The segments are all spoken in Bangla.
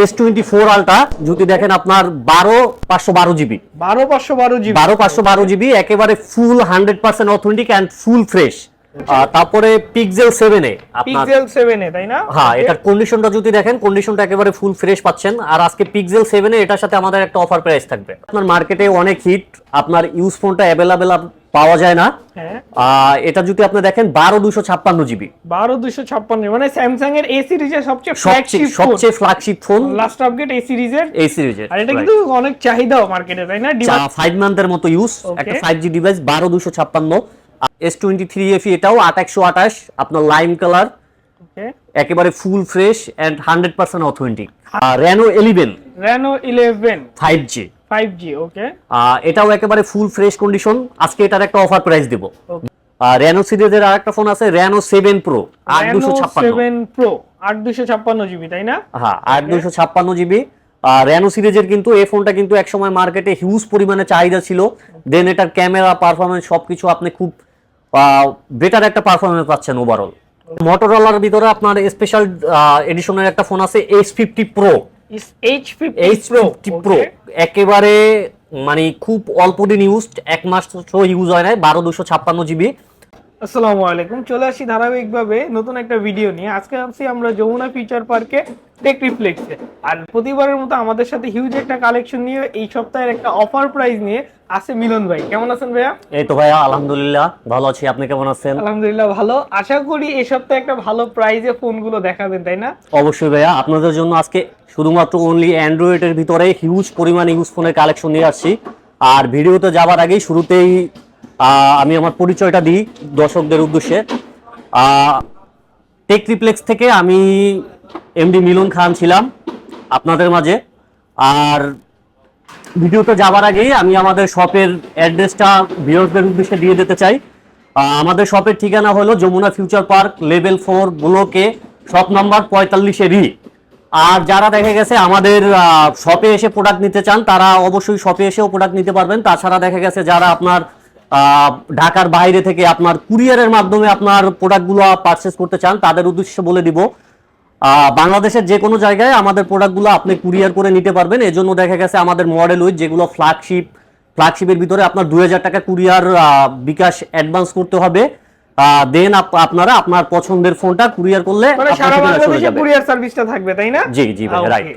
এস টোয়েন্টি ফোর আলটা যদি দেখেন আপনার বারো পাঁচশো বারো জিবি। বারো পাঁচশো বারো জিবি। বারো পাঁচশো বারো জিবি একেবারে full hundred percent authentic and full fresh তারপরে পিক্সেল সেভেনে আপনার পিক্সেল সেভেনে তাই না? হ্যাঁ এটার কন্ডিশনটা যদি দেখেন কন্ডিশনটা একেবারে ফুল ফ্রেশ পাচ্ছেন। আর আজকে পিক্সেল সেভেনে এটার সাথে আমাদের একটা অফার প্রাইস থাকবে। আপনার মার্কেটে অনেক হিট আপনার ইউজ ফোনটা অ্যাভেলেবেল পাওয়া যায় না। হ্যাঁ। এটা যদি আপনি দেখেন বারো দুশো ছাপ্পান্ন জিবি। বারো দুশো ছাপ্পান্ন মানে স্যামসাং এর এ সিরিজের সবচেয়ে সবচেয়ে ফ্ল্যাগশিপ ফোন সবচেয়ে flagship phone last update A সিরিজের। এই সিরিজের আর এটা কিন্তু অনেক চাহিদাও মার্কেটে তাই না? ফাইভ মান্থের মতো ইউজ একটা ফাইভ জি ডিভাইস বারো দুশো ছাপ্পান্ন। এস টোয়েন্টি থ্রি এফি এটাও আট একশো আঠাশ আপনার লাইম কালার ওকে একেবারে full fresh and hundred percent authentic Reno eleven Reno eleven five G five G okay এটাও একেবারে ফুল ফ্রেশ কন্ডিশন আজকে এটার একটা অফার প্রাইস দিব। রেনো সিরিজের আর একটা ফোন আছে রেনো সেভেন প্রো আট দুশো ছাপ্পান্ন। সেভেন প্রো আট দুশো ছাপ্পান্ন জিবি তাই না? হ্যাঁ আট দুশো ছাপ্পান্ন জিবি রেনো সিরিজের কিন্তু এই ফোনটা কিন্তু একসময় মার্কেটে হিউজ পরিমাণে চাহিদা ছিল। দেন এটার ক্যামেরা পারফরমেন্স সবকিছু আপনি খুব বেটার একটা পারফরমেন্স পাচ্ছেন ওভারঅল মোটরোলার ভিতরে আপনার স্পেশাল এডিশনের একটা ফোন আছে H fifty pro H fifty pro একেবারে মানে খুব অল্প দিন ইউজ এক মাস ইউজ হয় নাই বারো দুশো ছাপ্পান্ন জিবি আসসালামু আলাইকুম। চলে আসি ধারাবাহিকভাবে নতুন একটা ভিডিও নিয়ে। আজকে আসছি আমরা যমুনা ফিচার পার্কে টেক রিফ্লেক্সে আর প্রতিবারের মতো আমাদের সাথে হিউজ একটা কালেকশন নিয়ে এই সপ্তাহের একটা অফার প্রাইস নিয়ে আছে মিলন ভাই। কেমন আছেন ভাইয়া? এই তো ভাইয়া আলহামদুলিল্লাহ ভালো আছি। আপনি কেমন আছেন? আলহামদুলিল্লাহ ভালো। আশা করি এই সপ্তাহে একটা ভালো প্রাইজে ফোনগুলো দেখাবেন তাই না? অবশ্যই ভাইয়া আপনাদের জন্য আজকে শুধুমাত্র অনলি অ্যান্ড্রয়েডের ভিতরে হিউজ পরিমাণে ইউজ ফোনের কালেকশন নিয়ে আসছি। আর ভিডিওতে যাবার আগেই শুরুতেই আমি আমার পরিচয়টা দিই দর্শকদের উদ্দেশ্যে। টেক রিপ্লেক্স থেকে আমি এমডি মিলন খান ছিলাম আপনাদের মাঝে। আর ভিডিওতে যাবার আগেই আমি আমাদের শপের অ্যাড্রেসটা ভিউয়ারদের উদ্দেশ্যে দিয়ে দিতে চাই। আমাদের শপের ঠিকানা হলো Jamuna future park, level four, ব্লকে শপ নাম্বার পঁয়তাল্লিশে রি। আর যারা দেখা গেছে আমাদের শপে এসে প্রোডাক্ট নিতে চান, তারা অবশ্যই শপে এসেও প্রোডাক্ট নিতে পারবেন। তাছাড়া দেখা গেছে যারা আপনার ঢাকার বাইরে থেকে আপনার কুরিয়ারের মাধ্যমে আপনার প্রোডাক্টগুলো পারচেস করতে চান তাদের উদ্দেশ্য বলে দিব। বাংলাদেশের যে কোনো জায়গায় আমাদের প্রোডাক্টগুলো আপনি কুরিয়ার করে নিতে পারবেন। এজন্য দেখা গেছে আমাদের মডেল উইথ যেগুলো ফ্ল্যাগশিপ ফ্ল্যাগশিপের ভিতরে আপনার দুই হাজার টাকা কুরিয়ার বিকাশ অ্যাডভান্স করতে হবে। দেন আপনারা আপনার পছন্দের ফোনটা কুরিয়ার করলে মানে সারা বাংলাদেশে কুরিয়ার সার্ভিসটা থাকবে তাই না? জি, জি right.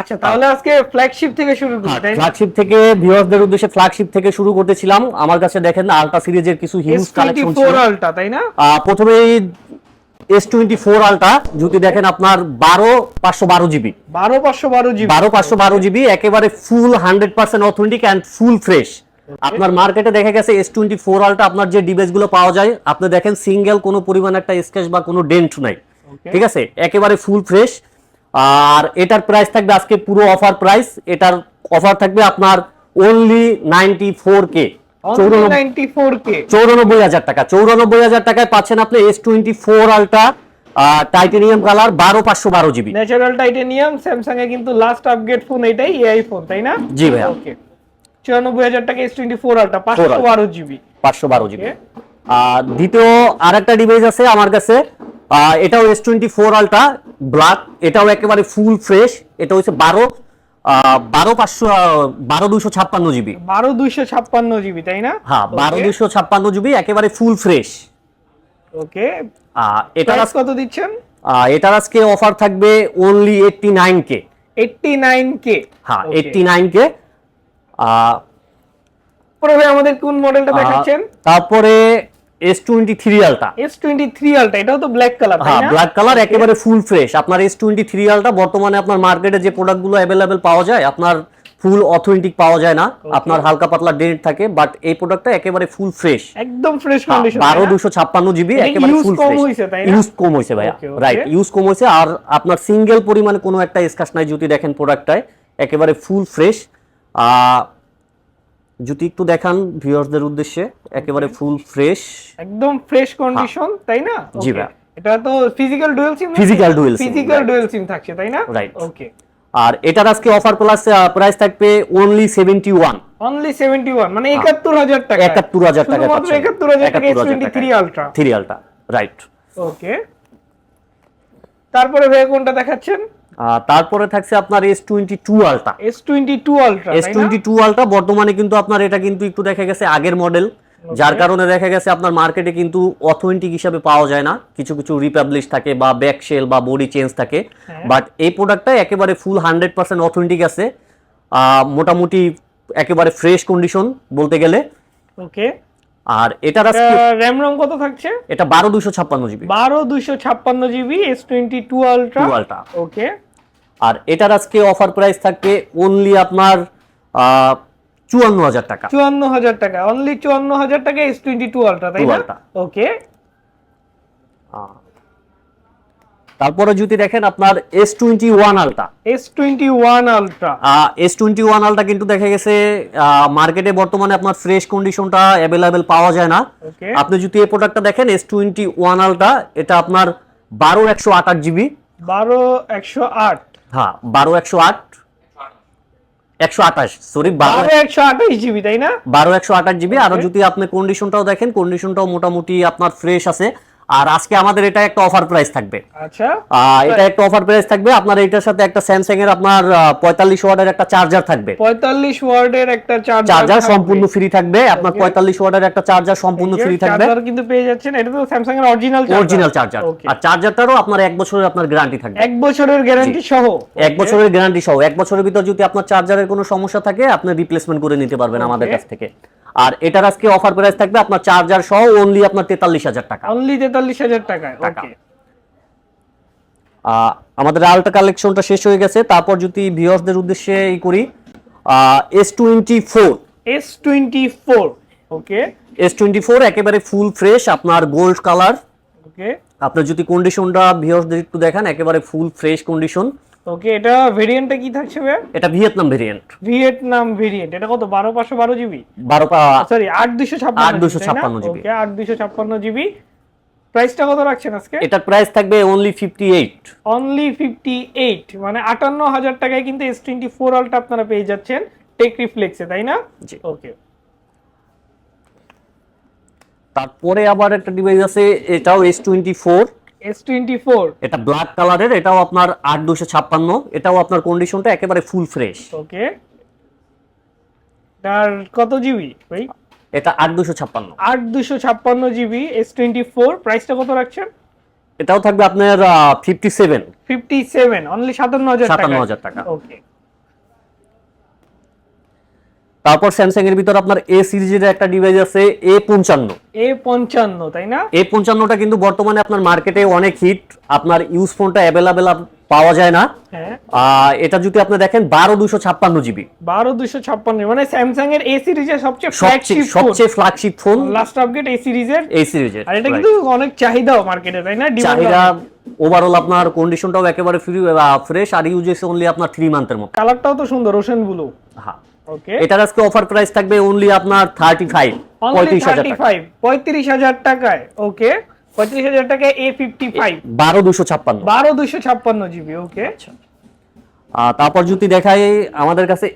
আচ্ছা তাহলে আজকে ফ্ল্যাগশিপ থেকে শুরু ফ্ল্যাগশিপ থেকে ভিউয়ারদের উদ্দেশ্যে ফ্ল্যাগশিপ থেকে শুরু করতেছিলাম। আমার কাছে দেখেন আলট্রা সিরিজের কিছু হিউজ কালেকশন ছিল। আলটা তাই না? প্রথমেই এস টোয়েন্টি ফোর আলটা যদি দেখেন আপনার বারো পাঁচশো বারো জিবি। বারো পাঁচশো বারো জিবি। বারো পাঁচশো বারো জিবি একেবারে full hundred percent authentic and full fresh আপনার মার্কেটে দেখা গেছে এস টোয়েন্টি ফোর আলটা আপনার যে ডিভাইসগুলো পাওয়া যায় আপনি দেখেন সিঙ্গেল কোনো পরিমাণ একটা স্কেচ বা কোনো ডেন্ট নাই। ঠিক আছে? একেবারে ফুল ফ্রেশ আর এটার প্রাইস থাকবে আজকে পুরো অফার প্রাইস এটার অফার থাকবে আপনার অনলি নাইনটি ফোর কে চৌরানব্বই হাজার টাকা। চৌরানব্বই হাজার টাকায় পাচ্ছেন আপনি S twenty four ultra titanium colour বারো পাঁচশো বারো জিবি ন্যাচারাল টাইটেনিয়াম স্যামসাং এ কিন্তু লাস্ট আপগ্রেড ফোন এটাই এআই ফোন তাই না? জি ভাইয়া। ওকে চুরানব্বই হাজার টাকা এস টোয়েন্টি ফোর আলটা পাঁচশো বারো জিবি পাঁচশো বারো জিবি আর দ্বিতীয় আরেকটা ডিভাইস আছে আমার কাছে এটাও S twenty four ultra black এটাও একেবারে ফুল ফ্রেশ এটা হচ্ছে বারো বারো পাঁচশো বারো দুশো ছাপ্পান্ন জিবি। বারো দুইশো ছাপ্পান্ন জিবি তাই না? হ্যাঁ বারো দুশো ছাপ্পান্ন জিবি একেবারে ফুল ফ্রেশ ওকে এটার আজ- কত দিচ্ছেন? এটার আজকে অফার থাকবে only eighty nine K eighty nine K হ্যাঁ এইটটি নাইন কে প্রবে আমাদের কোন মডেলটা দেখাচ্ছেন? তারপরে S twenty three ultra S twenty three ultra এটাও তো ব্ল্যাক কালার হ্যাঁ ব্ল্যাক কালার একেবারে ফুল ফ্রেশ আপনার এস টোয়েন্টি থ্রি আলটা বর্তমানে আপনার মার্কেটে যে প্রোডাক্টগুলো অ্যাভেলেবেল পাওয়া যায় আপনার ফুল অথেন্টিক পাওয়া যায় না। আপনার হালকা পাতলা ডেন্ট থাকে বাট এই প্রোডাক্টটা একেবারে ফুল ফ্রেশ একদম ফ্রেশ কন্ডিশন বারো দুশো ছাপ্পান্ন জিবি এটা একেবারে ফুল কম হইছে, তাই না? ইউজ কম হয়েছে ভাইয়া. রাইট ইউজ কম হয়েছে আর আপনার সিঙ্গেল পরিমাণে কোনো একটা স্কাচ নাই যদি দেখেন প্রোডাক্টটায় একেবারে ফুল ফ্রেশ যদি একটু দেখান ভিউয়ার্সদের উদ্দেশ্যে একেবারে ফুল ফ্রেশ একদম ফ্রেশ কন্ডিশন তাই না? জি. ভাইয়া। এটা তো physical dual SIM Physical dual SIM, physical. Dual SIM থাকছে তাই না? Right. ওকে আর এটার আজকে অফার প্লাস প্রাইস থাকবে অনলি সেভেন্টি ওয়ান অনলি 71 মানে 71000 টাকা। একাত্তর হাজার টাকা শুধুমাত্র 71000 টাকা S23 ultra three ultra right okay তারপরে ভাই কোনটা দেখাচ্ছেন? তারপরে থাকছে আপনার S twenty two ultra S twenty two ultra S twenty two ultra বর্তমানে কিন্তু আপনার এটা কিন্তু একটু দেখা গেছে আগের মডেল যার কারণে দেখা গেছে আপনার মার্কেটে কিন্তু অথেন্টিক হিসাবে পাওয়া যায় না। কিছু কিছু রিপাবলিশ থাকে বা ব্যাক শেল বা বডি চেঞ্জ থাকে। হ্যাঁ। বাট এই প্রোডাক্টটা একেবারে ফুল হান্ড্রেড পার্সেন্ট অথেন্টিক আছে। মোটামুটি একেবারে ফ্রেশ কন্ডিশন বলতে গেলে। ওকে আর এটার র্যাম রম কত থাকছে? এটা বারো দুশো ছাপ্পান্ন জিবি বারো দুইশো ছাপ্পান্ন GB S twenty two ultra two ultra okay আর এটার আজকে অফার প্রাইস থাকবে অনলি আপনার চুয়ান্ন হাজার টাকা। চুয়ান্ন হাজার টাকা অনলি চুয়ান্ন হাজার টাকা এস টোয়েন্টি টু আলট্রা তাই না? ওকে তারপরে যদি দেখেন আপনার S twenty one ultra S twenty one ultra S twenty one ultra কিন্তু দেখা গেছে মার্কেটে বর্তমানে আপনার ফ্রেশ কন্ডিশনটা অ্যাভেলেবেল পাওয়া যায় না। আপনি যদি এই প্রোডাক্টটা দেখেন এস টোয়েন্টি ওয়ান আলটা এটা আপনার বারো একশো আট জিবি বারো একশো আট। হ্যাঁ বারো একশো আট। একশো আঠাশ সরি বারো একশো আঠাশ জিবি তাই না? বারো একশো আঠাশ জিবি। আরও যদি আপনি কন্ডিশনটাও দেখেন কন্ডিশনটাও মোটামুটি আপনার ফ্রেশ আছে। আর আজকে আমাদের এটা একটা অফার প্রাইস থাকবে। আচ্ছা। এটা একটা অফার প্রাইস থাকবে। আপনার এটার সাথে একটা স্যামসাং এর আপনার পঁয়তাল্লিশ ওয়াটের একটা চার্জার থাকবে। পঁয়তাল্লিশ ওয়ার্ডের একটা চার্জার চার্জার সম্পূর্ণ ফ্রি থাকবে। আপনার পঁয়তাল্লিশ ওয়াটের একটা চার্জার সম্পূর্ণ ফ্রি থাকবে। চার্জার কিন্তু পেয়ে যাচ্ছেন। এটা তো স্যামসাং এর অরিজিনাল অরিজিনাল চার্জার আর চার্জারটারও আপনার এক বছরের আপনার গ্যারান্টি থাকবে। এক বছরের গ্যারান্টি সহ। এক বছরের গ্যারান্টি সহ। এক বছরের ভিতর যদি আপনার চার্জারের কোনো সমস্যা থাকে আপনি রিপ্লেসমেন্ট করে নিতে পারবেন আমাদের কাছ থেকে। আর এটার আজকে অফার প্রাইস থাকবে আপনার চার্জার সহ অনলি আপনার তেতাল্লিশ হাজার টাকা। অনলি তেতাল্লিশ হাজার টাকা। ওকে আমাদের আলট্রা কালেকশনটা শেষ হয়ে গেছে। তারপর যদি ভিউয়ার্সদের উদ্দেশ্যে এই করি S twenty four S twenty four okay S twenty four একেবারে ফুল ফ্রেশ আপনার গোল্ড কালার ওকে আপনার যদি কন্ডিশনটা ভিউয়ার্সদের একটু দেখান একেবারে ফুল ফ্রেশ কন্ডিশন ওকে এটা ভেরিয়েন্টটা কি থাকছে ভাই এটা ভিয়েতনাম ভেরিয়েন্ট ভিয়েতনাম ভেরিয়েন্ট এটা কত? বারো পাঁচশো বারো জিবি বারো সরি আট দুশো ছাপ্পান্ন 8256 GB ওকে ছাপ্পান্ন জিবি প্রাইসটা কত রাখছেন আজকে? এটার প্রাইস থাকবে only fifty eight only fifty eight মানে আটান্ন হাজার টাকায় কিন্তু এস টোয়েন্টি ফোর আলটা আপনারা পেয়ে যাচ্ছেন টেক রিফ্লেক্সে তাই না? জি। ওকে তারপরে আবার একটা ডিভাইস আছে এটাও S twenty four S twenty four এটা ব্ল্যাক কালারের এটাও আপনার আট দুশো ছাপ্পান্ন। এটাও আপনার কন্ডিশনটা একেবারে ফুল ফ্রেশ ওকে তার কত জিবি ভাই? এটা আট দুশো ছাপ্পান্ন। আট দুশো ছাপ্পান্ন জিবি এস টোয়েন্টি ফোর প্রাইসটা কত রাখছেন? এটাও থাকবে আপনার fifty seven fifty seven only সাতান্ন হাজার সাতান্ন টাকা হাজার টাকা। ওকে তারপর স্যামসাং এর ভিতর আপনার এ সিরিজের একটা ডিভাইস আছে এ পঞ্চান্ন। এ পঞ্চান্ন তাই না? এ পঞ্চান্নটা কিন্তু বর্তমানে আপনার মার্কেটে অনেক হিট আপনার ইউজ ফোনটা অ্যাভেলেবেল পাওয়া যায় না। হ্যাঁ। এটা যদি আপনি দেখেন বারো দুশো ছাপ্পান্ন জিবি। বারো দুশো ছাপ্পান্ন মানে স্যামসাং এর এ সিরিজের সবচেয়ে ফ্ল্যাগশিপ ফোন সবচেয়ে ফ্ল্যাগশিপ ফোন লাস্ট আপডেট এই সিরিজের এই সিরিজের আর এটা কিন্তু অনেক চাহিদাও মার্কেটে তাই না? চাহিদা ওভারঅল আপনার কন্ডিশনটাও একেবারে ফ্রি ফ্রেশ আর ইউজেস অনলি আপনার থ্রি মান্থের মতো কালারটাও তো সুন্দর রোশন ব্লু হ্যাঁ। এটার আজকে অফার প্রাইস থাকবে অনলি আপনার থার্টি ফাইভ পঁয়ত্রিশ হাজার পঁয়ত্রিশ হাজার টাকায় ওকে পঁয়ত্রিশ হাজার টাকায় এ ফিফটি ফাইভ বারো দুশো ছাপ্পান্ন। বারো দুশো ছাপ্পান্ন জিবি ওকে আহ, তারপর যদি দেখাই আমাদের কাছে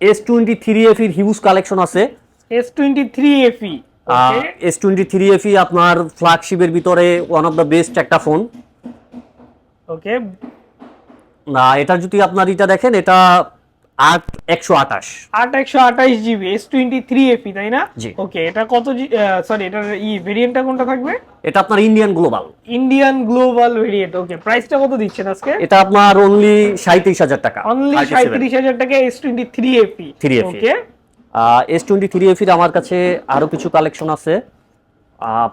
এস টোয়েন্টি থ্রি এফ এর হিউজ কালেকশন আছে। S twenty three F okay S twenty three F আপনার ফ্ল্যাগশিপের ভিতরে ওয়ান অফ দ্য বেস্ট একটা ফোন ওকে না এটা যদি আপনার এটা দেখেন এটা আট একশো আঠাশ। আট একশো আঠাইশ GB S twenty three FE তাই না? ওকে এটা কত সরি এটার ই ভেরিয়েন্টটা কোনটা থাকবে? এটা আপনার Indian global Indian global variant okay প্রাইসটা কত দিচ্ছেন আজকে? এটা আপনার অনলি সাঁত্রিশ হাজার টাকা। অনলি 37 সাঁত্রিশ হাজার টাকা S twenty three F 3FE okay S twenty three এফির আমার কাছে আরও কিছু কালেকশন আছে।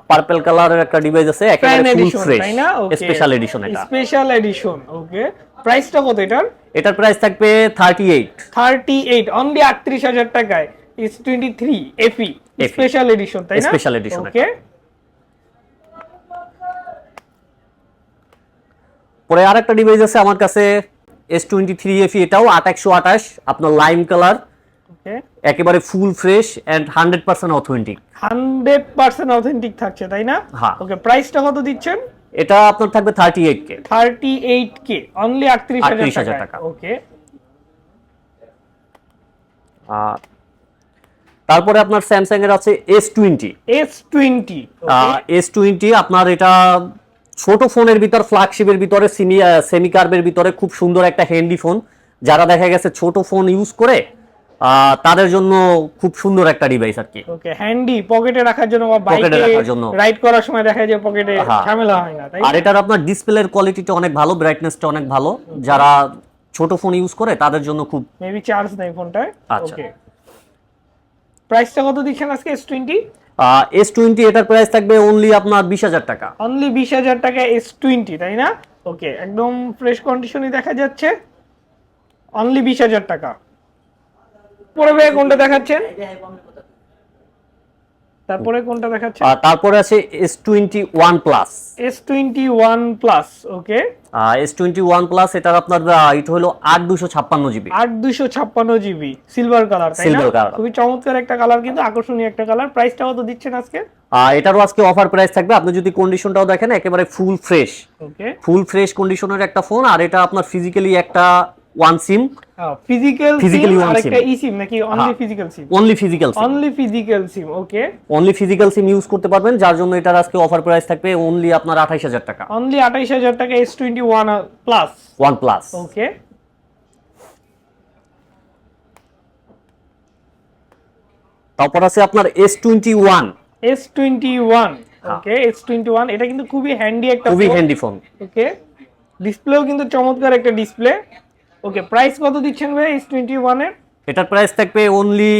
পার্পল কালারের একটা ডিভাইস আছে একেবারে ফুল ফ্রেশ তাই না? ওকে স্পেশাল এডিশন এটা। স্পেশাল এডিশন ওকে প্রাইসটা কত এটার? এটার প্রাইস থাকবে thirty eight thirty eight only আটত্রিশ হাজার টাকায়। S twenty three F special edition তাই না? Special edition ওকে পরে আরেকটা ডিভাইস আছে আমার কাছে এস টোয়েন্টি থ্রি এফি এটাও আট একশো আঠাশ আপনার লাইম কালার ওকে একেবারে full fresh and hundred percent authentic hundred percent authentic থাকছে তাই না? হ্যাঁ। ওকে প্রাইসটা কত দিচ্ছেন? এটা আপনার থাকবে thirty eight K thirty eight K only 38,000 টাকা। ওকে তারপরে আপনার স্যামসাং এর আছে S twenty S twenty S twenty আপনার এটা ছোট ফোনের ভিতর ফ্ল্যাগশিপের ভিতরে সেমি কার্ভের ভিতরে খুব সুন্দর একটা হ্যান্ডি ফোন যারা দেখা গেছে ছোট ফোন ইউজ করে তাদের জন্য খুব সুন্দর একটা ডিভাইস আর কি। ওকে হ্যান্ডি পকেটে রাখার জন্য বা বাইকে রাখার জন্য। রাইড করার সময় দেখা যায় পকেটে হ্যাঁ। ঝামেলা হয় না তাই আর এটার আপনার ডিসপ্লের কোয়ালিটিটা অনেক ভালো ব্রাইটনেসটা অনেক ভালো। যারা ছোট ফোন ইউজ করে তাদের জন্য খুব মেবি চার্জ নেই ফোনটায় আচ্ছা। ওকে প্রাইসটা কত দিচ্ছেন আজকে এস টোয়েন্টি এস টোয়েন্টি এটার প্রাইস থাকবে অনলি আপনার বিশ হাজার টাকা। অনলি বিশ হাজার টাকা এস টোয়েন্টি তাই না? ওকে একদম ফ্রেশ কন্ডিশনই দেখা যাচ্ছে। অনলি বিশ হাজার টাকা। পরে ভাই কোনটা দেখাচ্ছেন? তারপরে কোনটা দেখাচ্ছেন? আর তারপরে আছে S twenty one plus S twenty one plus okay S twenty one plus এটার আপনার এটা হলো আট দুশো ছাপ্পান্ন জিবি। আট দুশো ছাপ্পান্ন জিবি সিলভার কালার তাই না? খুবই চমৎকার একটা কালার কিন্তু আকর্ষণীয় একটা কালার প্রাইসটা কত দিচ্ছেন আজকে? এটারও আজকে অফার প্রাইস থাকবে। আপনি যদি কন্ডিশনটাও দেখেন একেবারে ফুল ফ্রেশ ওকে ফুল ফ্রেশ কন্ডিশনের একটা ফোন আর এটা আপনার ফিজিক্যালি একটা one SIM physical Physically SIM one আর একটা। ই সিম নাকি only. Physical SIM only physical only physical SIM okay only physical SIM use করতে পারবেন যার জন্য এটার আজকে অফার প্রাইস থাকবে অনলি আপনার আঠাইশ হাজার টাকা। অনলি আঠাইশ হাজার টাকা S twenty one plus one plus okay তারপর আছে আপনার S twenty one S twenty one okay S twenty one এটা কিন্তু খুবই হ্যান্ডি একটা খুবই হ্যান্ডি ফোন ওকে ডিসপ্লেও কিন্তু চমৎকার একটা ডিসপ্লে ওকে প্রাইস কত দিচ্ছেন ভাই? এস টোয়েন্টি ওয়ানের এটার প্রাইস থাকবে অনলি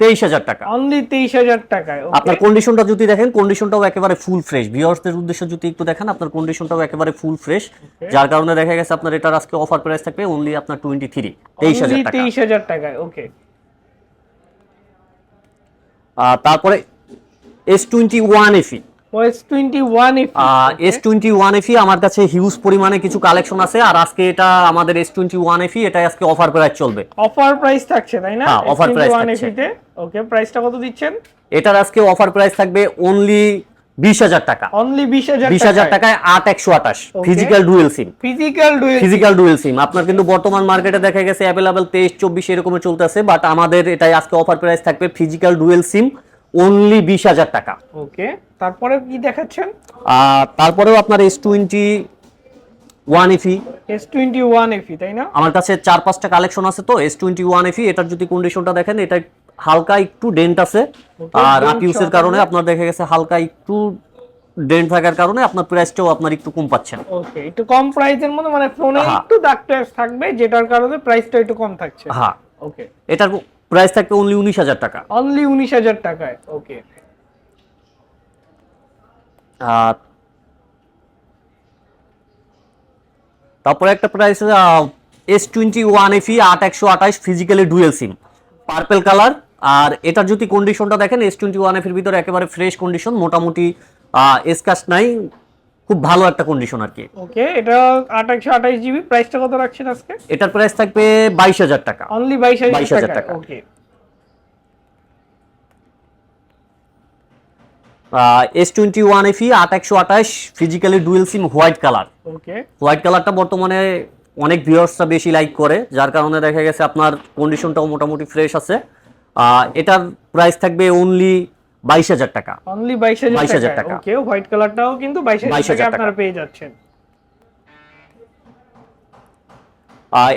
তেইশ হাজার টাকা। অনলি তেইশ হাজার টাকায় আপনার কন্ডিশনটা যদি দেখেন কন্ডিশনটাও একেবারে ফুল ফ্রেশ ভিউয়ার্সদের উদ্দেশ্যে যদি একটু দেখেন আপনার কন্ডিশনটাও একেবারে ফুল ফ্রেশ যার কারণে দেখা গেছে আপনার এটার আজকে অফার প্রাইস থাকবে অনলি আপনার টোয়েন্টি থ্রি তেইশ হাজার টাকা। তেইশ হাজার টাকায় ওকে তারপরে S twenty one F S twenty one F আমার কাছে হিউজ পরিমাণে কিছু কালেকশন আছে আর আজকে এটা আমাদের এস টোয়েন্টি ওয়ান এফি এটা আজকে অফার প্রাইস চলবে। অফার প্রাইস থাকছে তাই না? হ্যাঁ, offer price থাকছে। ওকে প্রাইসটা কত দিচ্ছেন? এটার আজকে অফার প্রাইস থাকবে অনলি বিশ হাজার টাকা। অনলি বিশ হাজার বিশ হাজার টাকায়। আট একশো আঠাশ. Physical dual SIM physical dual physical dual SIM আপনার কিন্তু বর্তমান মার্কেটে দেখা গেছে অ্যাভেলেবেল তেইশ চব্বিশ এরকমের চলতেছে বাট আমাদের এটাই আজকে অফার প্রাইস থাকবে ফিজিক্যাল ডুয়েল সিম অনলি বিশ হাজার টাকা। ওকে তারপরে কি দেখাচ্ছেন? তারপরেও আপনার S twenty one F S twenty one F তাই না? আমার কাছে চার পাঁচটা কালেকশন আছে তো এস টোয়েন্টি ওয়ান এফি এটার যদি কন্ডিশনটা দেখেন এটা হালকা একটু ডেন্ট আছে। আর আপিউসের কারণে আপনার দেখা গেছে হালকা একটু ডেন্ট থাকার কারণে আপনার প্রাইসটাও আপনার একটু কম পাচ্ছেন। ওকে একটু কম প্রাইসের মধ্যে মানে ফোনে হ্যাঁ। একটু দাগ থাকবে যেটার কারণে প্রাইসটা একটু কম থাকছে। হ্যাঁ। ওকে। এটার প্রাইস থাকবে অনলি উনিশ হাজার টাকা। অনলি উনিশ হাজার টাকায় ওকে আর তারপরে একটা price S twenty one F আট একশো আঠাশ physically dual SIM purple colour আর এটার যদি কন্ডিশনটা দেখেন এস টোয়েন্টি ওয়ান এফির ভিতরে একেবারে ফ্রেশ কন্ডিশন মোটামুটি এসকাস নাই। খুব ভালো একটা কন্ডিশন আর কি। ওকে এটা আট একশো আঠাশ জিবি প্রাইসটা কত রাখছেন আজকে? এটার প্রাইস থাকবে বাইশ হাজার টাকা। অনলি বাইশ 22,000 হাজার টাকা। Okay. S twenty one F আট একশো আঠাশ physically dual SIM white colour okay. White কালারটা বর্তমানে অনেক ভিউয়ার্সরা বেশি লাইক করে যার কারণে দেখা গেছে আপনার কন্ডিশনটাও মোটামুটি ফ্রেশ আছে। এটার প্রাইস থাকবে অনলি বাইশ হাজার টাকা। অনলি বাইশ হাজার টাকা। ওকে হোয়াইট কালারটাও কিন্তু বাইশ হাজার টাকা। আপনারা পেয়ে যাচ্ছেন।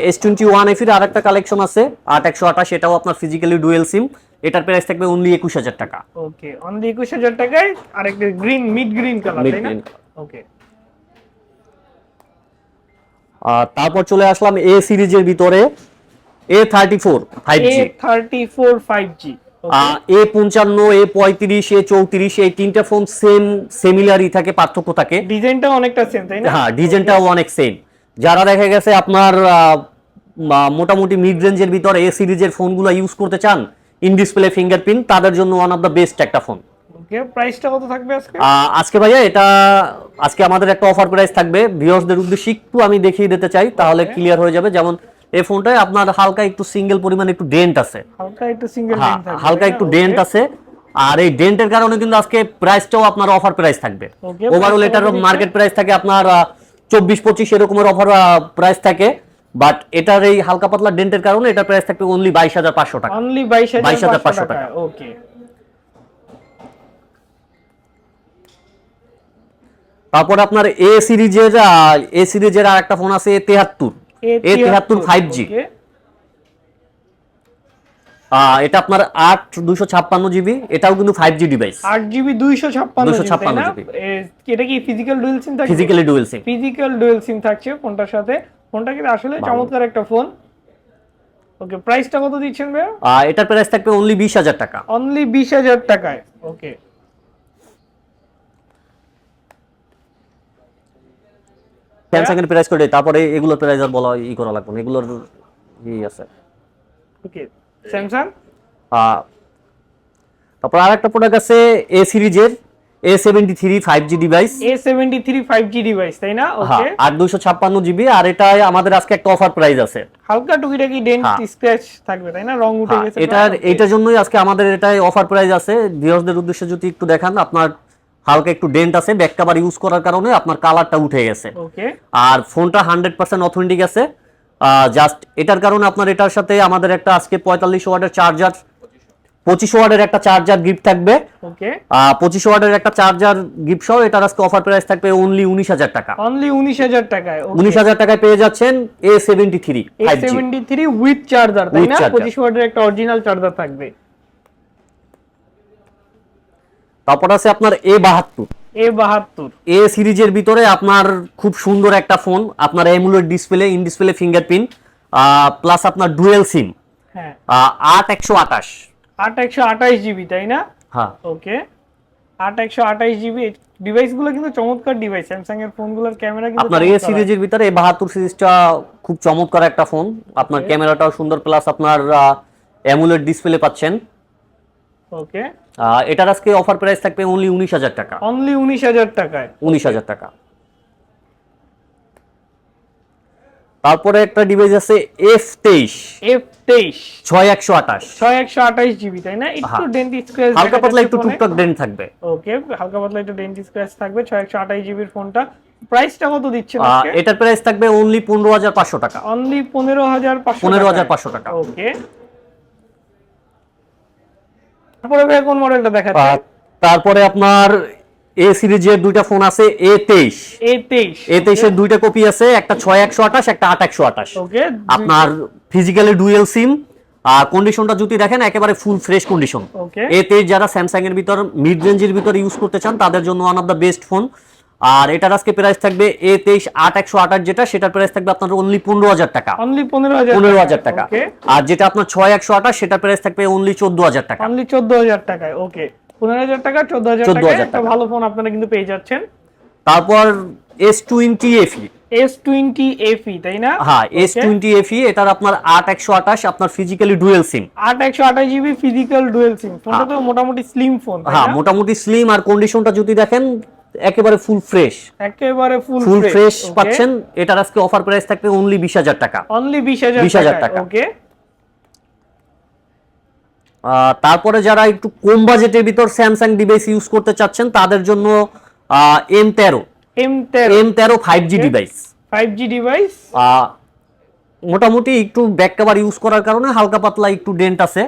এস টোয়েন্টি ওয়ান এফির আর একটা কালেকশন আছে আট একশো আঠাশ এটাও আপনার ফিজিক্যালি ডুয়েল সিম এটার প্রাইস থাকবে অনলি একুশ হাজার টাকা। ওকে অনলি একুশ হাজার টাকায় আর একটা green mid green colour Mid তাই না? ওকে। আর তারপর চলে আসলাম এ সিরিজের ভিতরে A thirty four five G thirty four five G A পঞ্চান্ন এ পঁয়ত্রিশ এ চৌত্রিশ এই তিনটা ফোন সেম সিমিলারই থাকে পার্থক্য থাকে। ডিজাইনটা অনেকটা সেম তাই না? হ্যাঁ ডিজাইনটাও অনেক সেম যারা দেখা গেছে আপনার মোটামুটি মিড রেঞ্জের ভিতরে এ সিরিজের ফোনগুলো ইউজ করতে চান ইন ডিসপ্লে ফিঙ্গারপ্রিন্ট তাদের জন্য ওয়ান অফ দ্য বেস্ট একটা ফোন প্রাইসটা কত থাকবে আজকে? আজকে ভাইয়া এটা আজকে আমাদের একটা অফার প্রাইস থাকবে। ভিউয়ার্সদের উদ্দেশ্যে একটু আমি দেখিয়ে দিতে চাই তাহলে ক্লিয়ার হয়ে যাবে। যেমন এই ফোনটায় আপনার হালকা একটু সিঙ্গেল পরিমাণ একটু ডেন্ট আছে। হালকা একটু সিঙ্গেল হ্যাঁ হালকা একটু ডেন্ট আছে। আর এই ডেন্টের কারণে কিন্তু আজকে প্রাইসটাও আপনার অফার প্রাইস থাকবে। ওভারঅল এটার মার্কেট প্রাইস থাকে আপনার চব্বিশ পঁচিশ এরকমের অফার প্রাইস থাকে। বাট এটার এই হালকা পাতলা ডেন্টের কারণে এটার প্রাইস থাকবে অনলি বাইশ হাজার পাঁচশো টাকা। অনলি বাইশ হাজার 22,500 পাঁচশো টাকা। ওকে তারপরে আপনার এ সিরিজের এ সিরিজের আর একটা ফোন আছে তেহাত্তর। এ তেহাত্তর ফাইভ জি এটা আপনার আট দুশো ছাপ্পান্ন জিবি এটাও কিন্তু ফাইভ জি ডিভাইস আট জিবি দুইশো ছাপ্পান্ন 256 জিবি এটা কি physical dual SIM physically dual SIM physical dual SIM থাকছে ফোনটার সাথে। ফোনটা কিন্তু আসলে চমৎকার একটা ফোন। ওকে প্রাইসটা কত দিচ্ছেন ভাইয়া? এটার প্রাইস থাকবে অনলি বিশ হাজার টাকা। অনলি বিশ হাজার টাকায় ওকে স্যামসাং এর প্রাইস করে তারপরে এগুলোর প্রাইস আর বলা ই করা লাগবে এগুলোর ই আছে। ওকে স্যামসাং তারপর আর একটা প্রোডাক্ট আছে এ সিরিজের A seventy three five G device A seventy three five G device তাই না? হ্যাঁ ওকে আর দুশো ছাপ্পান্ন জিবি আর এটাই আমাদের আজকে একটা অফার প্রাইস আছে। হালকা টুকিটাকি ডেন্ট হ্যাঁ। স্ক্র্যাচ থাকবে তাই না? রং উঠে হ্যাঁ, গেছে এটার এটার জন্যই আজকে আমাদের এটাই অফার প্রাইস আছে। ভিউয়ারদের উদ্দেশ্যে যদি একটু দেখান আপনার হালকা একটু ডেন্ট আছে ব্যাক কভার ইউজ করার কারণে আপনার কালারটা উঠে গেছে। ওকে আর ফোনটা হান্ড্রেড পার্সেন্ট অথেন্টিক আছে। জাস্ট এটার কারণে আপনার এটার সাথে আমাদের একটা আজকে পঁয়তাল্লিশ ওয়ার্ডের চার্জার পঁচিশ ওয়ার্ডের একটা চার্জার গিফট থাকবে। ওকে পঁচিশ ওয়ার্ডের একটা চার্জার গিফট সহ এটার আজকে অফার প্রাইস থাকবে অনলি উনিশ হাজার টাকা। অনলি উনিশ হাজার টাকায় উনিশ হাজার টাকায় পেয়ে যাচ্ছেন A seventy three seventy three with charger তাই না। পঁচিশ ওয়াটের একটা অরিজিনাল চার্জার থাকবে। তারপর আছে আপনার এ বাহাত্তর। এ বাহাত্তর। এ সিরিজের ভিতরে আপনার খুব সুন্দর একটা ফোন আপনার AMOLED display in display fingerprint plus আপনার ডুয়েল সিম। হ্যাঁ। আট একশো আঠাশ। আট একশো আঠাশ জিবি তাই না? হ্যাঁ। ওকে। আট একশো আঠাশ জিবি ডিভাইসগুলো কিন্তু চমৎকার ডিভাইস স্যামসাং এর ফোনগুলোর ক্যামেরা কিন্তু আপনার এ সিরিজের ভিতরে এ বাহাত্তর সিরিজটা খুব চমৎকার একটা ফোন। আপনার ক্যামেরাটাও সুন্দর প্লাস আপনার অ্যামুলেট ডিসপ্লে পাচ্ছেন। ওকে। এটার আজকে অফার প্রাইস থাকবে অনলি উনিশ হাজার টাকা। অনলি উনিশ হাজার টাকায়। উনিশ হাজার টাকা। তারপরে একটা ডিভাইস আছে এফ তেইশ এফ তেইশ ছয় একশো আঠাশ। ছয় একশো আঠাশ জিবি তাই না? একটু। ডেন্ট স্ক্র্যাচ হালকা পাতলা একটু টুকটাক ডেন্ট থাকবে। ওকে হালকা পাতলা একটু ডেন্ট স্ক্র্যাচ থাকবে ছয় একশো আঠাশ জিবির ফোনটা প্রাইসটা কত দিচ্ছেন এটার প্রাইস থাকবে অনলি পনেরো হাজার পাঁচশো টাকা। অনলি পনেরো হাজার পাঁচশো পনেরো হাজার পাঁচশো টাকা। ওকে তারপরে ভাই কোন মডেলটা দেখাচ্ছে? তারপরে আপনার এ সিরিজের দুইটা ফোন আছে এ তেইশ। এ তেইশ এ তেইশের দুইটা কপি আছে একটা ছয় একশো আঠাশ একটা আট একশো আঠাশ। আপনার ফিজিক্যালি ডুয়েল সিম আর কন্ডিশনটা যদি দেখেন একেবারে ফুল ফ্রেশ কন্ডিশন এ এতে যারা স্যামসাং এর ভিতর মিড রেঞ্জের ভিতর ইউজ করতে চান তাদের জন্য one of the best phone আর এটার আজকে প্রাইস থাকবে এ তেইশ আট একশো আঠাশ যেটা সেটার প্রাইস থাকবে আপনার অনলি পনেরো হাজার টাকা। অনলি পনেরো হাজার পনেরো হাজার টাকা। আর যেটা আপনার ছয় একশো আঠাশ সেটার প্রাইস থাকবে অনলি চোদ্দ হাজার টাকা। অনলি চোদ্দ হাজার টাকায়। ওকে পনেরো হাজার টাকা চোদ্দ হাজার 14,000 টাকায় একটা টাকা। ভালো ফোন আপনারা কিন্তু পেয়ে যাচ্ছেন। তারপর S twenty FE S twenty FE তাই না? হ্যাঁ এস. টোয়েন্টি এফি এটার আপনার আট একশো আঠাশ আপনার ফিজিক্যালি ডুয়েল সিম আট একশো আঠাশ জিবি ফিজিক্যাল ডুয়েল সিম ফোনটা তো মোটামুটি স্লিম ফোন হ্যাঁ মোটামুটি স্লিম আর কন্ডিশনটা যদি দেখেন একেবারে ফুল ফ্রেশ একেবারে ফুল ফুল ফ্রেশ পাচ্ছেন। এটার আজকে অফার প্রাইস থাকবে অনলি বিশ হাজার টাকা। অনলি বিশ হাজার 20,000 টাকা। ওকে তারপরে যারা একটু কম বাজেটের ভিতর স্যামসাং ডিভাইস ইউজ করতে চাচ্ছেন তাদের জন্য এম তেরো। এম তেরো। এম তেরো five G. Device five G device মোটামুটি একটু ব্যাক কভার ইউজ করার কারণে হালকা পাতলা একটু ডেন্ট আছে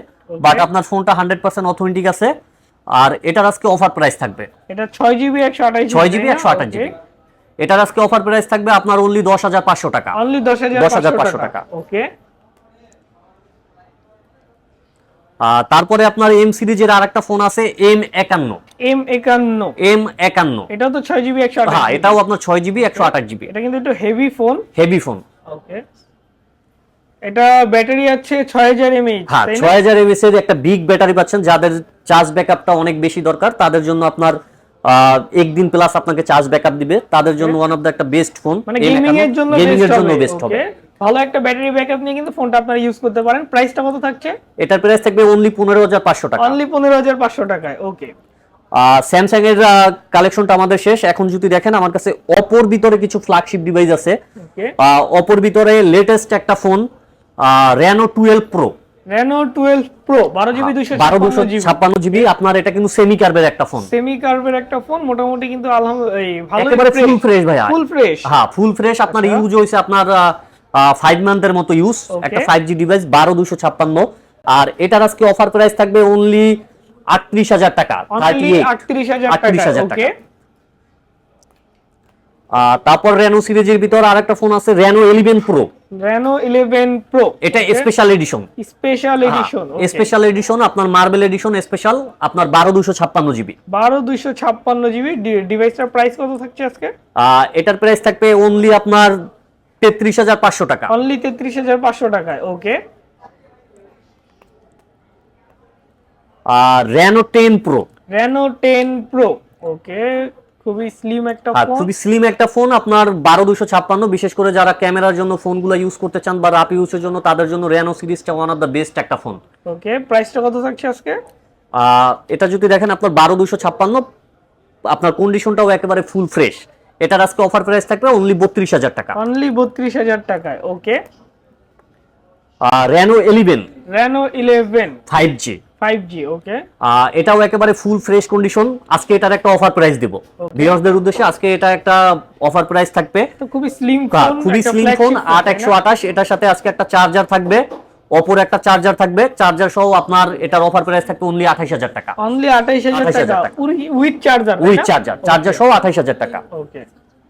বাট আপনার ফোনটা হান্ড্রেড পার্সেন্ট অথেন্টিক আছে। আর এটার আজকে অফার প্রাইস থাকবে। এটা ছয় জিবি একশো আঠাশ ছয় জিবি একশো আঠাশ জিবি এটার আজকে অফার প্রাইস থাকবে আপনার অনলি দশ হাজার পাঁচশো টাকা। অনলি দশ হাজার 10,500 টাকা। ওকে তারপরে আপনার এম সিরিজের আর একটা ফোন আছে এম একান্ন। এম একান্ন। এম একান্ন। এটাও তো ছয় জিবি একশো আঠাশ হ্যাঁ এটাও আপনার ছয় জিবি একশো আঠাশ জিবি এটা কিন্তু একটু heavy phone heavy phone okay এটা ব্যাটারি আছে ছয় হাজার এমএইচ হ্যাঁ তাই না? ছয় হাজার এমএস এর একটা বিগ ব্যাটারি পাচ্ছেন যাদের চার্জ ব্যাকআপটা অনেক বেশি দরকার তাদের জন্য আপনার একদিন প্লাস আপনাকে চার্জ ব্যাকআপ দিবে। তাদের জন্য ওয়ান অফ দ্য একটা বেস্ট ফোন মানে গেমিং এর জন্য গেমিং এর জন্য বেস্ট হবে। ভালো একটা ব্যাটারি ব্যাকআপ নিয়ে কিন্তু ফোনটা আপনারা ইউজ করতে পারেন। প্রাইসটা কত থাকছে? এটার প্রাইস থাকবে অনলি পনেরো হাজার পাঁচশো টাকা। অনলি পনেরো হাজার পাঁচশো টাকায় ওকে স্যামসাং এর কালেকশনটা আমাদের শেষ। এখন যদি দেখেন আমার কাছে অপর ভিতরে কিছু ফ্ল্যাগশিপ ডিভাইস আছে। অপর ভিতরে লেটেস্ট একটা phone Reno twelve pro Reno twelve pro বারো জিবি দুইশো বারো দুশো ছাপ্পান্ন জিবি আপনার এটা কিন্তু সেমি কার্ভের একটা ফোন সেমি কার্ভের একটা ফোন মোটামুটি কিন্তু আলহামদুলিল্লাহ ফুল ফ্রেশ ভাইয়া। ফুল ফ্রেশ হ্যাঁ ফুল ফ্রেশ আপনার আচ্ছা। ইউজ হয়েছে আপনার ফাইভ মান্থের মতো ইউজ. একটা ফাইভ জি ডিভাইস বারো দুশো ছাপ্পান্ন। আর এটার আজকে অফার প্রাইস থাকবে অনলি আটত্রিশ হাজার টাকা আটত্রিশ হাজার টাকা 38,000 ওকে আহ, তারপর রেনো সিরিজের ভিতর আরেকটা ফোন আছে Reno eleven pro Reno eleven pro এটা special edition special edition special edition আপনার মার্বেল এডিশন স্পেশাল আপনার বারো দুশো ছাপ্পান্ন জিবি। বারো দুইশো ছাপ্পান্ন জিবি ডিভাইসটার প্রাইস কত থাকছে আজকে? এটার প্রাইস থাকবে অনলি আপনার তেত্রিশ হাজার পাঁচশো টাকা। অনলি তেত্রিশ হাজার পাঁচশো টাকায় ওকে আর Reno ten pro Reno ten pro okay খুবই স্লিম একটা ফোন খুবই স্লিম একটা ফোন আপনার বারো দুশো ছাপ্পান্ন বিশেষ করে যারা ক্যামেরার জন্য ফোনগুলো ইউজ করতে চান বা রাপ ইউজের জন্য তাদের জন্য রেনো সিরিজটা ওয়ান অফ দ্য বেস্ট একটা ফোন ওকে প্রাইসটা কত থাকছে আজকে? এটা যদি দেখেন আপনার বারো দুশো ছাপ্পান্ন আপনার কন্ডিশনটাও একেবারে ফুল ফ্রেশ এটার আজকে অফার প্রাইস থাকবে অনলি বত্রিশ হাজার টাকা। অনলি বত্রিশ হাজার টাকায় okay Reno eleven Reno eleven five G five G okay এটাও একেবারে ফুল ফ্রেশ কন্ডিশন আজকে এটার একটা অফার প্রাইস দিব। ভিউয়ার্সদের উদ্দেশ্যে আজকে এটা একটা অফার প্রাইস থাকবে। তো খুবই স্লিম হ্যাঁ, ফোন খুবই স্লিম ফোন আট একশো আঠাশ এটার সাথে আজকে একটা চার্জার থাকবে। অপর একটা চার্জার থাকবে। চার্জার সহ আপনার এটার অফার প্রাইস থাকবে অনলি আঠাইশ হাজার টাকা। অনলি আঠাইশ হাজার 28,000 টাকা। With charger with charger charger সহ আঠাইশ হাজার টাকা। ওকে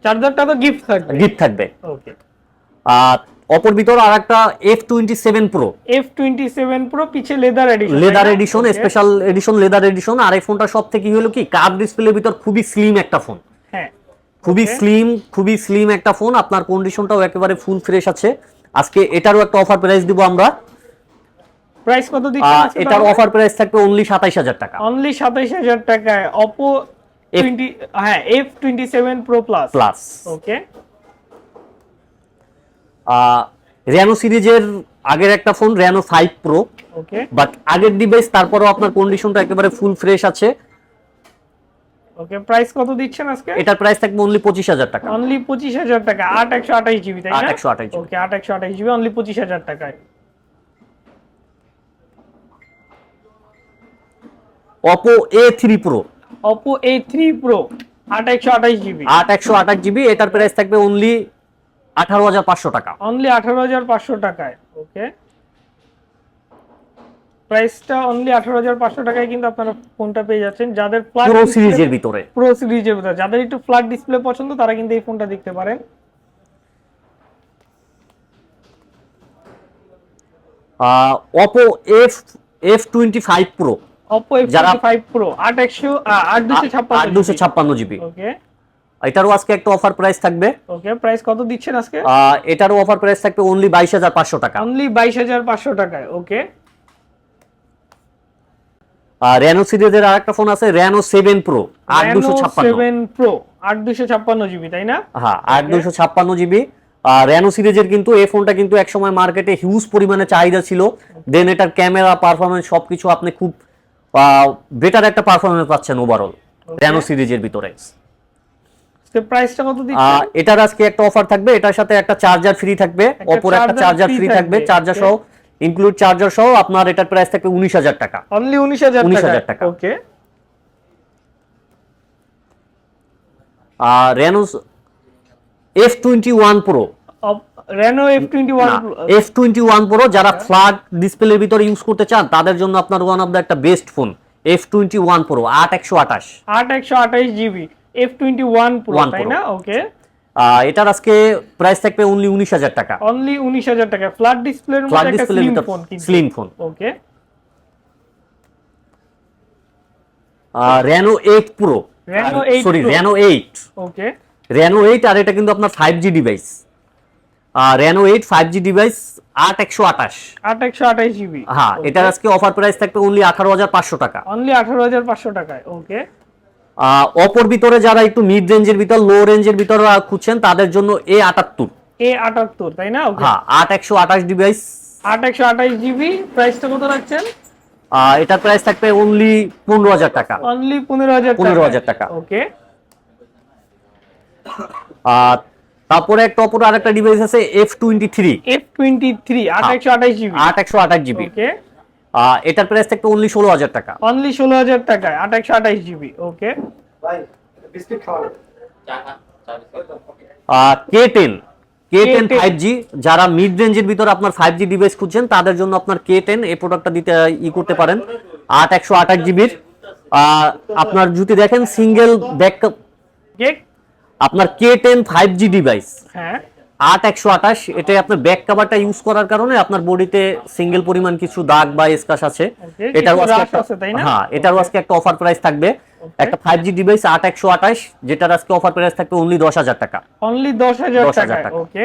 চার্জারটা তো গিফট থাকবে। গিফট থাকবে। ওকে আর অপর ভিতর আর একটা F twenty seven pro F twenty seven pro পিছে leather edition leather edition special edition leather edition আর এই ফোনটা সব থেকে হলো কি? কার্ভ ডিসপ্লের ভিতর খুবই স্লিম একটা ফোন হ্যাঁ। খুবই স্লিম খুবই স্লিম একটা ফোন আপনার কন্ডিশনটাও একেবারে ফুল ফ্রেশ আছে। আজকে এটারও একটা অফার প্রাইস দিব আমরা। প্রাইস কত আহ, দিচ্ছেন এটার অফার প্রাইস থাকবে অনলি সাতাইশ হাজার টাকা। অনলি সাতাইশ হাজার টাকায়। অপো F- টোয়েন্টি হ্যাঁ F twenty seven pro plus plus okay Reno সিরিজের আগের একটা phone Reno five pro but আগের ডিভাইস তারপরেও আপনার কন্ডিশনটা একেবারে ফুল ফ্রেশ আছে। ওকে প্রাইস কত দিচ্ছেন আজকে? এটার প্রাইস থাকবে অনলি পঁচিশ হাজার টাকা। অনলি পঁচিশ হাজার টাকা। আট একশো আঠাশ জিবি তাই না? 828 GB ওকে আট একশো আঠাশ জিবি অনলি পঁচিশ হাজার টাকায়। Oppo A three pro Oppo A three pro আট একশো আঠাশ জিবি আট একশো আঠাশ জিবি এটার প্রাইস থাকবে অনলি আঠারো হাজার পাঁচশো টাকা। অনলি আঠারো হাজার পাঁচশো টাকায় ওকে প্রাইসটা অনলি আঠারো হাজার পাঁচশো টাকায় কিন্তু আপনারা ফোনটা পেয়ে যাচ্ছেন। যাদের পুরো সিরিজের ভিতরে। প্রো সিরিজের ভিতরে। যাদের একটু ফ্ল্যাট ডিসপ্লে পছন্দ তারা কিন্তু এই ফোনটা দেখতে পারেন। Oppo F F twenty five pro Oppo F যারা- ফাইভ প্রো আট একশো আট দুশো আট ছাপ্পান্ন দুশো ছাপ্পান্ন জিবি ওকে এটারও আজকে একটা অফার প্রাইস থাকবে। ওকে প্রাইস কত দিচ্ছেন আজকে? এটারও অফার প্রাইস থাকবে অনলি বাইশ হাজার পাঁচশো টাকা। অনলি বাইশ হাজার পাঁচশো টাকায় ওকে। র্যানো সিরিজের আর একটা ফোন আছে র্যানো সেভেন প্রো আট দুশো ছাপ্পান্ন। সেভেন প্রো আট দুশো ছাপ্পান্ন জিবি তাই না? হ্যাঁ আট দুশো ছাপ্পান্ন জিবি র্যানো সিরিজের কিন্তু এই ফোনটা কিন্তু একসময় মার্কেটে হিউজ পরিমাণে চাহিদা ছিল। দেন এটার ক্যামেরা পারফরমেন্স সবকিছু আপনি খুব বেটার একটা পারফরমেন্স পাচ্ছেন ওভারঅল র্যানো সিরিজের ভিতরে। প্রাইসটা কত দিচ্ছেন এটার আজকে একটা অফার থাকবে এটার সাথে একটা চার্জার ফ্রি থাকবে অপর একটা চার্জার ফ্রি থাকবে চার্জার সহ ইনক্লুড চার্জার সহ আপনার এটার প্রাইস থাকবে উনিশ হাজার টাকা। অনলি উনিশ হাজার 19,000 টাকা। Okay Reno pro Reno F twenty one F twenty one pro যারা ফ্ল্যাট ডিসপ্লের ভিতরে ইউজ করতে চান তাদের জন্য আপনার ওয়ান অফ একটা best phone F twenty one pro আট একশো আঠাশ। আট একশো আঠাশ GB F twenty one pro তাই না? ওকে এটার আজকে প্রাইস থাকবে অনলি উনিশ হাজার টাকা। অনলি উনিশ হাজার টাকা। ফ্ল্যাট ডিসপ্লের ফ্ল্যাট ডিসপ্লের phone slim phone okay Reno eight pro Reno 8 sorry Reno eight okay Reno eight আর এটা কিন্তু আপনার five G device Reno eight five G device আট একশো আঠাশ। আট একশো আঠাশ জিবি হ্যাঁ এটার আজকে অফার প্রাইস থাকবে অনলি আঠারো হাজার পাঁচশো টাকা। অনলি আঠারো হাজার পাঁচশো টাকায়। ওকে অপর ভিতরে যারা একটু মিড রেঞ্জের ভিতর লো রেঞ্জের ভিতর খুঁজছেন তাদের জন্য এ আটাত্তর। এ আটাত্তর তাই না? হ্যাঁ আট একশো আঠাশ ডিভাইস আট একশো আঠাশ জিবি প্রাইসটা কত রাখছেন? এটার প্রাইস থাকবে অনলি পনেরো হাজার টাকা। অনলি পনেরো হাজার 15,000 টাকা। ওকে আর তারপরে একটা অপর আরেকটা ডিভাইস আছে F twenty three F twenty three আট একশো আঠাশ জিবি আট একশো আঠাশ জিবি ওকে এটার প্রাইস থাকবে অনলি ষোলো হাজার টাকা। অনলি ষোলো হাজার টাকায় একশো আঠাশ GB okay K ten K ten K10 five G যারা মিড রেঞ্জের ভিতরে আপনার ফাইভ জি ডিভাইস খুঁজছেন তাদের জন্য আপনার কে টেন এই প্রোডাক্টটা দিতে ই করতে পারেন। আট একশো আঠাশ জিবির আপনার যদি দেখেন সিঙ্গেল ব্যাক আপনার K ten five G device হ্যাঁ। আট একশো আঠাশ এটা আপনার ব্যাক কাভারটা ইউজ করার কারণে আপনার বডিতে সিঙ্গেল পরিমাণ কিছু দাগ বা স্কাশ আছে। এটার? হ্যাঁ এটারও আজকে একটা অফার প্রাইস থাকবে। একটা ফাইভ জি ডিভাইস আট একশো আঠাশ যেটার আজকে অফার প্রাইস থাকবে অনলি দশ হাজার টাকা। অনলি দশ হাজার 10,000 টাকা। টাকা। ওকে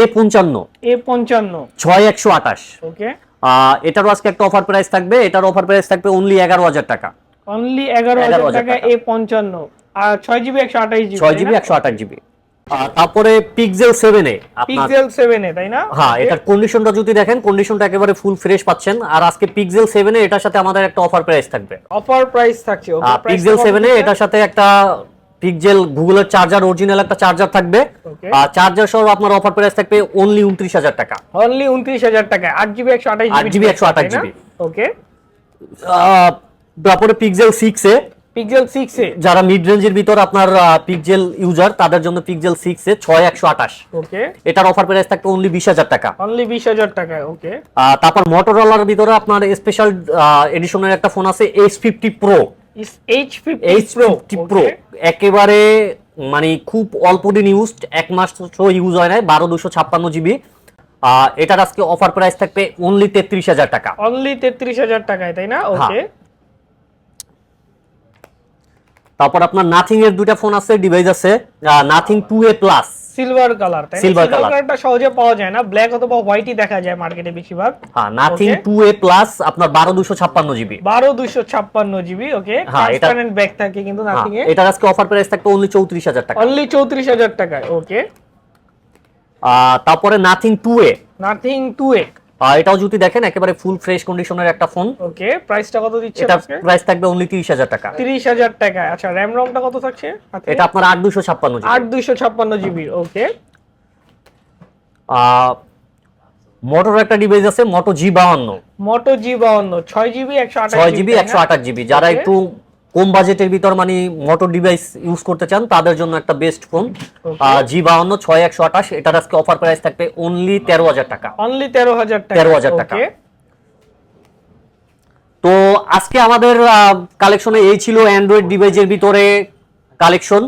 এ পঞ্চান্ন। এ পঞ্চান্ন। ছয় একশো আঠাশ। ওকে এটারও আজকে একটা অফার প্রাইস থাকবে এটার অফার প্রাইস থাকবে অনলি এগারো হাজার টাকা। অনলি এগারো হাজার 11,000 টাকা টাকা। এ পঞ্চান্ন। আর ছয় জিবি একশো আঠাশ জিবি ছয় জিবি একশো আঠাশ জিবি। তারপরে পিক্সেল সেভেনে আপনার পিক্সেল সেভেন এ তাই না? হ্যাঁ এটার কন্ডিশনটা যদি দেখেন কন্ডিশনটা একেবারে ফুল ফ্রেশ পাচ্ছেন। আর আজকে পিক্সেল সেভেনে এটার সাথে আমাদের একটা অফার প্রাইস থাকবে। অফার প্রাইস থাকছে পিক্সেল সেভেনে এটার সাথে একটা পিক্সেল গুগলের চার্জার অরিজিনাল একটা চার্জার থাকবে। আর চার্জার সহ আপনার অফার প্রাইস থাকবে অনলি উনত্রিশ হাজার টাকা। অনলি উনত্রিশ হাজার টাকা আট জিবি একশো আঠাশ 8 GB 128 GB ওকে তারপরে পিক্সেল সিক্সে পিক্সেল সিক্স এ? যারা মিড রেঞ্জের ভিতর আপনার পিক্সেল ইউজার তাদের জন্য পিক্সেল সিক্সে ছয় একশো আঠাশ। ওকে এটার অফার প্রাইস থাকবে অনলি বিশ হাজার টাকা। অনলি বিশ হাজার টাকায় ওকে তারপর মোটরোলার ভিতরে আপনার স্পেশাল এডিশনের একটা ফোন আছে H fifty pro H fifty H fifty pro একেবারে মানে খুব অল্প দিন ইউজ এক মাস ইউজ হয় নাই বারো দুশো ছাপ্পান্ন জিবি এটার আজকে অফার প্রাইস থাকবে অনলি তেত্রিশ হাজার টাকা। অনলি তেত্রিশ হাজার টাকায় তাই না? ওকে তারপর আপনার নাথিং এর দুইটা ফোন আছে ডিভাইস আছে Nothing two A plus silver colour তাই সিলভার color। কালারটা সহজে পাওয়া যায় না ব্ল্যাক অথবা হোয়াইটই দেখা যায় মার্কেটে বেশিরভাগ। হ্যাঁ নাথিং. টু এ প্লাস আপনার বারো দুশো ছাপ্পান্ন জিবি বারো দুইশো ছাপ্পান্ন জিবি ওকে এটা- ট্রান্সপারেন্ট ব্যাগ থাকে কিন্তু নাথিং এ এটার আজকে অফার প্রাইস থাকবে অনলি চৌত্রিশ হাজার টাকা। অনলি চৌত্রিশ হাজার টাকায় ওকে তারপরে Nothing two A Nothing two A এটাও যদি দেখেন একেবারে ফুল ফ্রেশ কন্ডিশনের একটা ফোন ওকে প্রাইসটা কত দিচ্ছে এটা প্রাইস থাকবে অনলি তিরিশ হাজার টাকা। তিরিশ হাজার টাকা। আচ্ছা র্যাম রমটা কত থাকছে এটা আপনার আট দুশো ছাপ্পান্ন আট দুইশো ছাপ্পান্ন জিবি ওকে। মোটর একটা ডিভাইস আছে মোটো জি বাউন্ন। মোটো জি বাউন্ন ছয় জিবি একশো আঠাশ ছয় জিবি একশো আঠাশ জিবি। যারা একটু কম বাজেটের ভিতর মানে মোটর ডিভাইস ইউজ করতে চান তাদের জন্য একটা বেস্ট ফোন. জি বাহান্ন ছয় একশো আঠাশ এটার আজকে অফার প্রাইস থাকবে অনলি তেরো হাজার টাকা। অনলি তেরো হাজার তেরো হাজার টাকা। তো আজকে আমাদের কালেকশনে এই ছিল অ্যান্ড্রয়েড ডিভাইসের ভিতরে কালেকশন